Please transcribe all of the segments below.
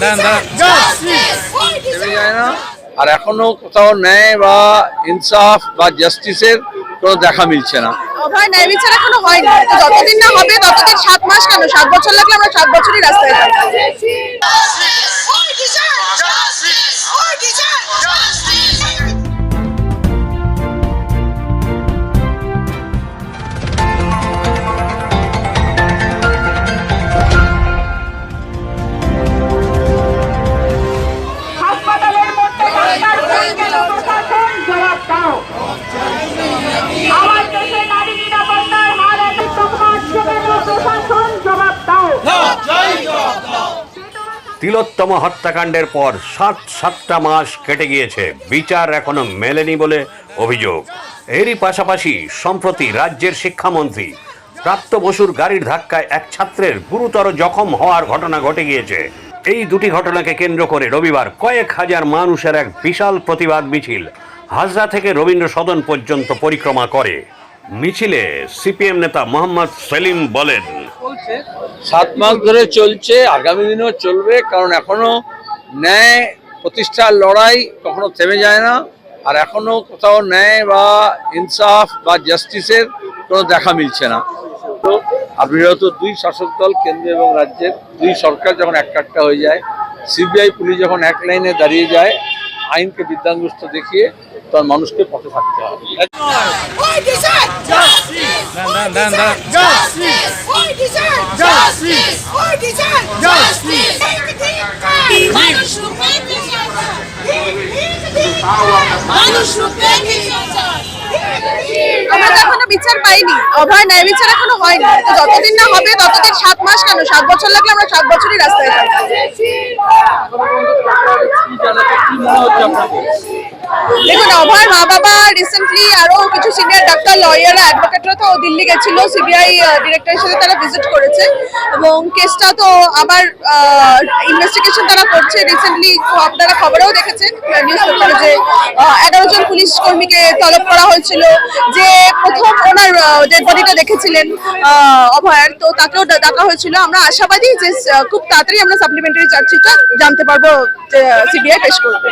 যায় না আর এখনও কোথাও ন্যায় বা ইনসাফ বা জাস্টিসের কোনো দেখা মিলছে না। অভয় ন্যায় বিচার এখনও হয়নি। যতদিন না হবে ততদিন সাত মাস কেন? সাত বছর লাগলে আমরা সাত বছরই রাস্তায় থাকব। তিলোত্তম হত্যাকাণ্ডের পর সাত সাতটা মাস কেটে গিয়েছে। বিচার এখনও মেলেনি বলে অভিযোগ। এরই পাশাপাশি সম্প্রতি রাজ্যের শিক্ষামন্ত্রী প্রাপ্ত বসুর গাড়ির ধাক্কায় এক ছাত্রের গুরুতর জখম হওয়ার ঘটনা ঘটে গিয়েছে। এই দুটি ঘটনাকে কেন্দ্র করে রবিবার কয়েক হাজার মানুষের এক বিশাল প্রতিবাদ মিছিল। হাজরা থেকে রবীন্দ্র সদন পর্যন্ত পরিক্রমা করে। মিছিলে সিপিএম নেতা মোহাম্মদ সেলিম বলেন সাত মাস ধরে চলছে, আগামী দিনেও চলবে, কারণ এখনও ন্যায় প্রতিষ্ঠার লড়াই কখনো থেমে যায় না, আর এখনও কোথাও ন্যায় বা ইনসাফ বা জাস্টিসের কোনো দেখা মিলছে না। তো তো দুই শাসক দল কেন্দ্র এবং রাজ্যের দুই সরকার যখন এক কাট্টা হয়ে যায় সিবিআই পুলিশ যখন এক লাইনে দাঁড়িয়ে যায় আইনকে বিদ্যাঙ্গুষ্ঠ দেখিয়ে তখন মানুষকে পথে থাকতে হবে দাঁড়ান বিচার পাইনি। অভয় ন্যায় বিচার এখনও হয়নি। তো যতদিন না হবে ততদিন সাত মাস কেন? সাত বছর লাগলে আমরা সাত বছরই রাস্তায় থাকব। দেখুন অভয়ের মা বাবা রিসেন্টলি আরও কিছু সিনিয়র ডাক্তার লয়াররা অ্যাডভোকেটরা তো দিল্লি গেছিল সিবিআই ডিরেক্টরের সাথে তারা ভিজিট করেছে। এবং কেসটা তো আবার ইনভেস্টিগেশন তারা করছে রিসেন্টলি আপনারা খবরেও দেখেছেন নিউজ পেপারে যে এগারো জন পুলিশ কর্মীকে তলব করা হয়েছিল, যে প্রথম ওনার ডেড বডিটা দেখেছিলেন অভয়ার। তো তাকেও ডাকা হয়েছিল। আমরা আশাবাদী যে খুব তাড়াতাড়ি আমরা সাপ্লিমেন্টারি চার্জশিটটা জানতে পারব সিবিআই পেশ করবে।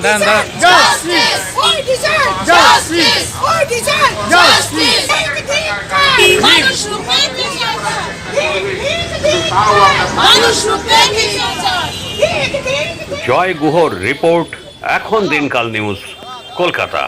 দাঁড়ান দাঁড়ান দাঁড়ান জয় গুহর রিপোর্ট এখন দিনকাল নিউজ কলকাতা।